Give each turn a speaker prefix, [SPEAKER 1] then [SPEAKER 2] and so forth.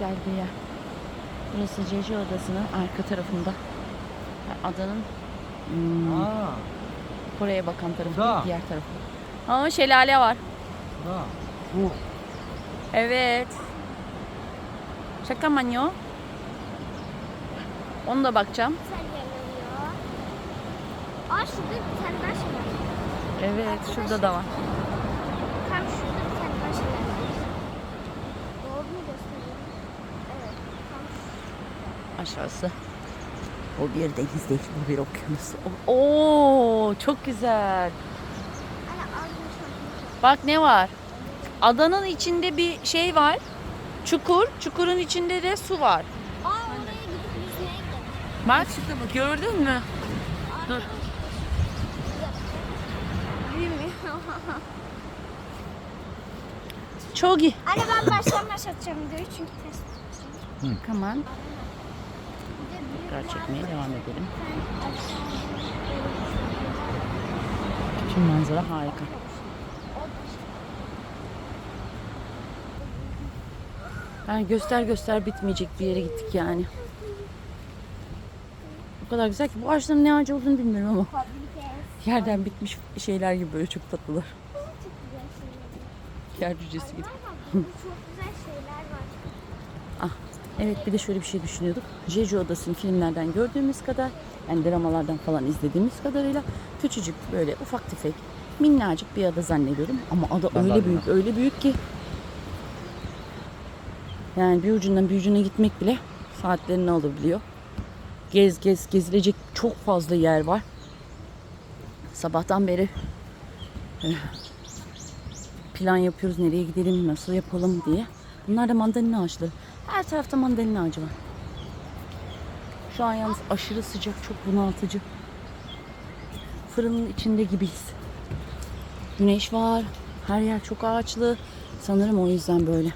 [SPEAKER 1] güzel bir yer. Burası Jeje Odası'nın arka tarafında. Adanın hmm,
[SPEAKER 2] Aa,
[SPEAKER 1] Kore'ye bakan tarafı, Da. diğer tarafı. Aa şelale var.
[SPEAKER 2] da. Bu.
[SPEAKER 1] Evet. Şaka manyo. Onu da bakacağım. Evet, şurada da var. Aşağısı. O bir deniz değil, bu bir okyanus. Oo, çok güzel. Bak ne var? Adanın içinde bir şey var. Çukur. Çukurun içinde de su var.
[SPEAKER 3] Aa oraya gidip yüzmeye gidelim.
[SPEAKER 1] Bak gördün mü? Dur. Çok iyi.
[SPEAKER 3] Anne ben baştan başlatacağım videoyu çünkü test.
[SPEAKER 1] Tamam. Tekrar çekmeye devam edelim. Tüm manzara harika. Yani göster göster bitmeyecek bir yere gittik yani. O kadar güzel ki bu ağaçların ne ağacı olduğunu bilmiyorum ama yerden bitmiş şeyler gibi böyle çok tatlılar. Yer cücesi gibi.
[SPEAKER 3] Çok güzel şeyler var.
[SPEAKER 1] Ah, evet bir de şöyle bir şey düşünüyorduk. Jeju Adası'nı filmlerden gördüğümüz kadar, yani dramalardan falan izlediğimiz kadarıyla küçücük böyle ufak tefek minnacık bir ada zannediyorum. Ama ada
[SPEAKER 2] Ben öyle.
[SPEAKER 1] büyük, öyle büyük ki yani bir ucundan bir ucuna gitmek bile saatlerini alabiliyor. Gez gez gezilecek çok fazla yer var. Sabahtan beri eh, plan yapıyoruz nereye gidelim, nasıl yapalım diye. Bunlar da mandalina ağaçları. Her tarafta mandalina ağacı var. Şu an yalnız aşırı sıcak, çok bunaltıcı. Fırının içinde gibiyiz. Güneş var, her yer çok ağaçlı. Sanırım o yüzden böyle.